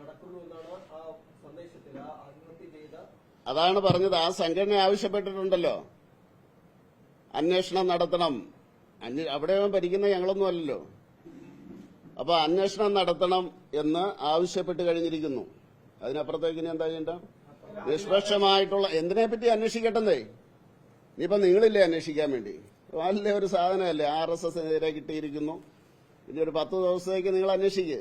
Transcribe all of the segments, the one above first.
നടക്കുന്നു എന്നാണ് ആ സന്ദേശത്തിൽ അതാണ് പറഞ്ഞത്. ആ സംഘടന ആവശ്യപ്പെട്ടിട്ടുണ്ടല്ലോ. അന്വേഷണം നടത്തണം. അവിടെ ഭരിക്കുന്ന ഞങ്ങളൊന്നും അല്ലല്ലോ. അപ്പൊ അന്വേഷണം നടത്തണം എന്ന് ആവശ്യപ്പെട്ട് കഴിഞ്ഞിരിക്കുന്നു. അതിനപ്പുറത്തേക്ക് ഇനി എന്താ ചെയ്യണ്ട നിഷ്പക്ഷമായിട്ടുള്ള എന്തിനെ പറ്റി അന്വേഷിക്കട്ടെന്നേ? ഇനിയിപ്പോ നിങ്ങളില്ലേ അന്വേഷിക്കാൻ വേണ്ടി? വലിയ ഒരു സാധനമല്ലേ? ആർ എസ് എസിനെതിരെ കിട്ടിയിരിക്കുന്നു. ഇനി ഒരു പത്ത് ദിവസത്തേക്ക് നിങ്ങൾ അന്വേഷിക്കേ.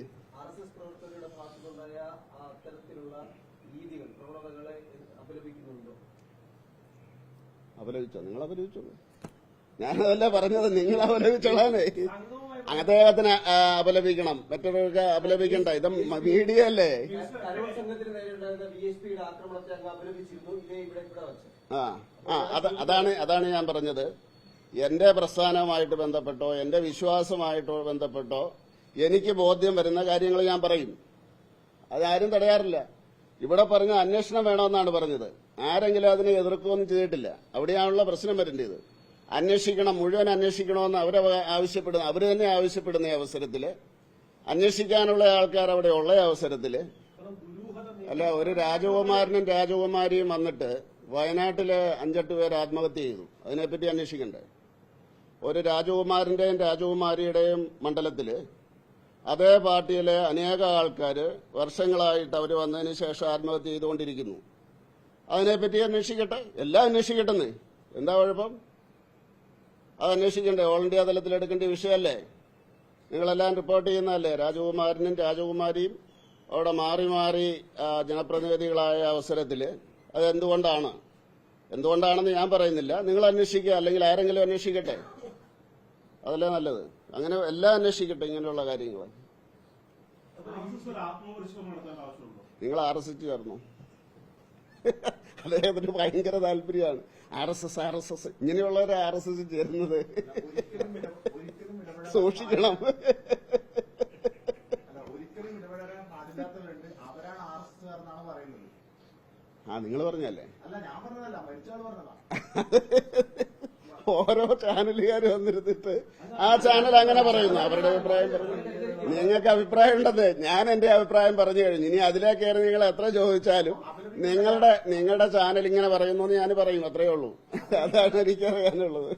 അപലപിച്ചോ? നിങ്ങൾ അപലപിച്ചോളൂ. ഞാനതല്ല പറഞ്ഞത് നിങ്ങൾ അപലപിച്ചോളാനേ. അങ്ങനത്തെ കാലത്തിന് അപലപിക്കണം. മറ്റൊരാൾക്ക് അപലപിക്കണ്ട. ഇത് മീഡിയ അല്ലേ ആ ആ അതാണ് അതാണ് ഞാൻ പറഞ്ഞത്. എന്റെ പ്രസ്ഥാനവുമായിട്ട് ബന്ധപ്പെട്ടോ എന്റെ വിശ്വാസമായിട്ടോ ബന്ധപ്പെട്ടോ എനിക്ക് ബോധ്യം വരുന്ന കാര്യങ്ങൾ ഞാൻ പറയും. അതാരും തടയാറില്ല. ഇവിടെ പറഞ്ഞ അന്വേഷണം വേണമെന്നാണ് പറഞ്ഞത്. ആരെങ്കിലും അതിനെ എതിർക്കുകയൊന്നും ചെയ്തിട്ടില്ല. അവിടെയാണുള്ള പ്രശ്നം വരേണ്ടത്. അന്വേഷിക്കണം മുഴുവൻ അന്വേഷിക്കണമെന്ന് അവരെ ആവശ്യപ്പെടുന്ന അവർ തന്നെ ആവശ്യപ്പെടുന്ന അവസരത്തിൽ അന്വേഷിക്കാനുള്ള ആൾക്കാർ അവിടെ ഉള്ള അവസരത്തിൽ അല്ല ഒരു രാജകുമാരനും രാജകുമാരിയും വന്നിട്ട് വയനാട്ടിലെ അഞ്ചെട്ട് പേർ ആത്മഹത്യ ചെയ്തു. അതിനെപ്പറ്റി അന്വേഷിക്കണ്ടേ? ഒരു രാജകുമാരന്റെയും രാജകുമാരിയുടെയും മണ്ഡലത്തിൽ അതേ പാർട്ടിയിലെ അനേക ആൾക്കാർ വർഷങ്ങളായിട്ട് അവർ വന്നതിന് ശേഷം ആത്മഹത്യ ചെയ്തുകൊണ്ടിരിക്കുന്നു. അതിനെപ്പറ്റി അന്വേഷിക്കട്ടെ? എല്ലാം അന്വേഷിക്കട്ടെന്ന്. എന്താ കുഴപ്പം? അത് അന്വേഷിക്കണ്ടേ? ഓൾ ഇന്ത്യ തലത്തിൽ എടുക്കേണ്ട വിഷയമല്ലേ? നിങ്ങളെല്ലാം റിപ്പോർട്ട് ചെയ്യുന്നതല്ലേ? രാജകുമാരനും രാജകുമാരിയും അവിടെ മാറി മാറി ജനപ്രതിനിധികളായ അവസരത്തിൽ അതെന്തുകൊണ്ടാണ്? എന്തുകൊണ്ടാണെന്ന് ഞാൻ പറയുന്നില്ല. നിങ്ങൾ അന്വേഷിക്കുക. അല്ലെങ്കിൽ ആരെങ്കിലും അന്വേഷിക്കട്ടെ? അതല്ലേ നല്ലത്? അങ്ങനെ എല്ലാം അന്വേഷിക്കട്ടെ ഇങ്ങനെയുള്ള കാര്യങ്ങൾ. നിങ്ങൾ ആർ എസ് എസ് ചേർന്നു? അദ്ദേഹത്തിന് ഭയങ്കര താല്പര്യമാണ്. R S S R S S ഇങ്ങനെയുള്ളവരെ R S S ചേരുന്നത്. സൂക്ഷിക്കണം. ആ നിങ്ങൾ പറഞ്ഞല്ലേ ഓരോ ചാനലുകാർ വന്നിരുന്നിട്ട് ആ ചാനൽ അങ്ങനെ പറയുന്നു. അവരുടെ അഭിപ്രായം പറഞ്ഞു. നിങ്ങൾക്ക് അഭിപ്രായം ഉണ്ടെന്ന്. ഞാൻ എന്റെ അഭിപ്രായം പറഞ്ഞു കഴിഞ്ഞു. ഇനി അതിലേ കയറി നിങ്ങൾ എത്ര ചോദിച്ചാലും നിങ്ങളുടെ നിങ്ങളുടെ ചാനൽ ഇങ്ങനെ പറയുന്നു എന്ന് ഞാൻ പറയും. അത്രയേ ഉള്ളൂ. അതാണ് എനിക്ക് അറിയാനുള്ളത്.